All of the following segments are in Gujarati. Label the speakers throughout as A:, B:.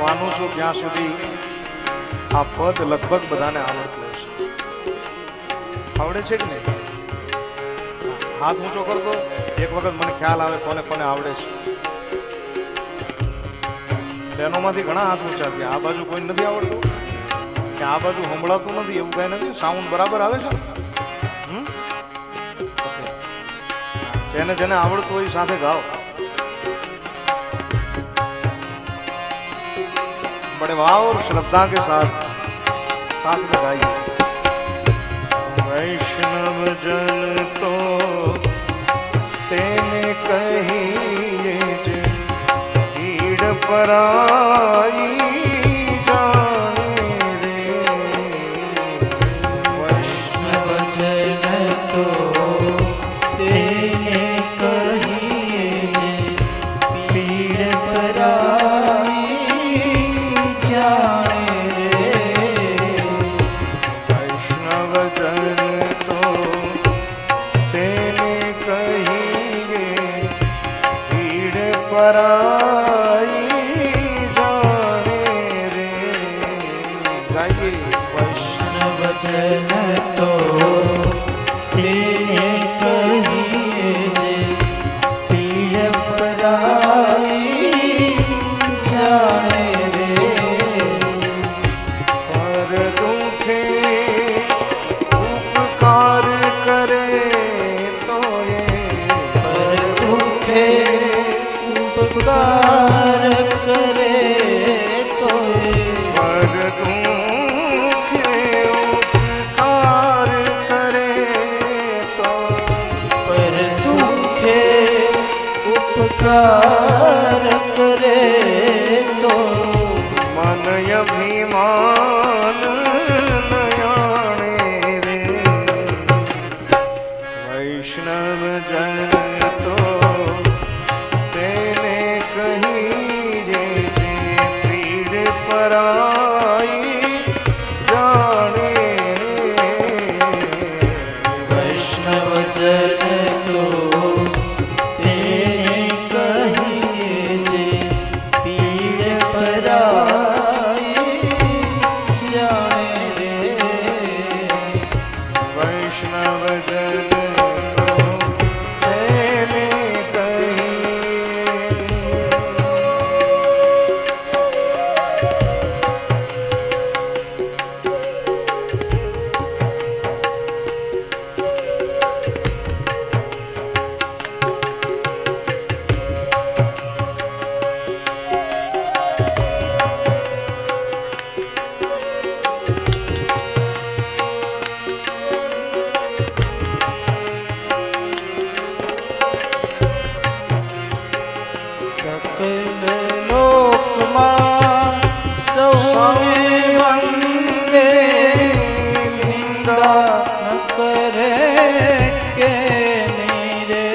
A: માનું છું ત્યાં સુધી આ પદ લગભગ બધાને આવડતું હશે. આવડે છે કે નહીં? હાથ ઊંચો કરતો એક વખત મને ખ્યાલ આવે કોને કોને આવડે છે. તેનોમાંથી ઘણા હાથ ઊંચા થયા આ બાજુ કોઈ નથી આવડતું? કે આ બાજુ સંભળાતું નથી? એવું કઈ નથી? સાઉન્ડ બરાબર આવે છે? જેને જેને આવડતું હોય સાથે ગાઓ. बड़े भाव और श्रद्धा के साथ साथ में गाइए वैष्णव जन तो तेने कहिए जे पीड़ पराई
B: વૈષ્ણવ તો
A: ઉપકાર
B: કરે તો પર તું ઉપકાર કરે તો પર તું ઉપકાર કરે તો મન અભિમાન નિંદા ન કરે કે રે.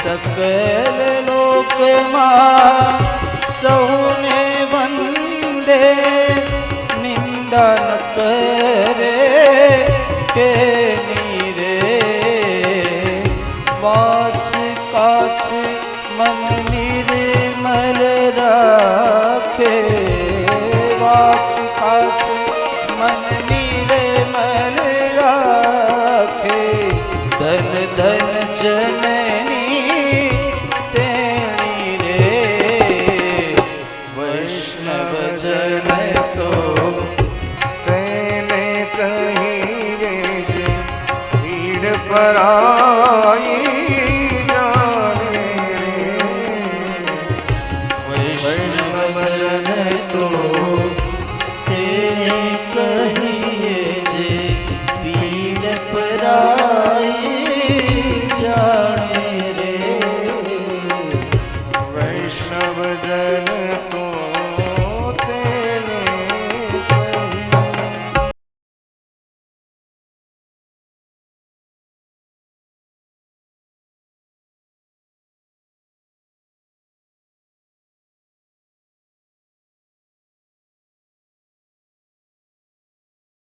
B: સકલ લોકમાં સૌને વંદે નિંદા ન કરે કે રે. વાચ કાચ મન નિર્મલ રાખે
A: बरा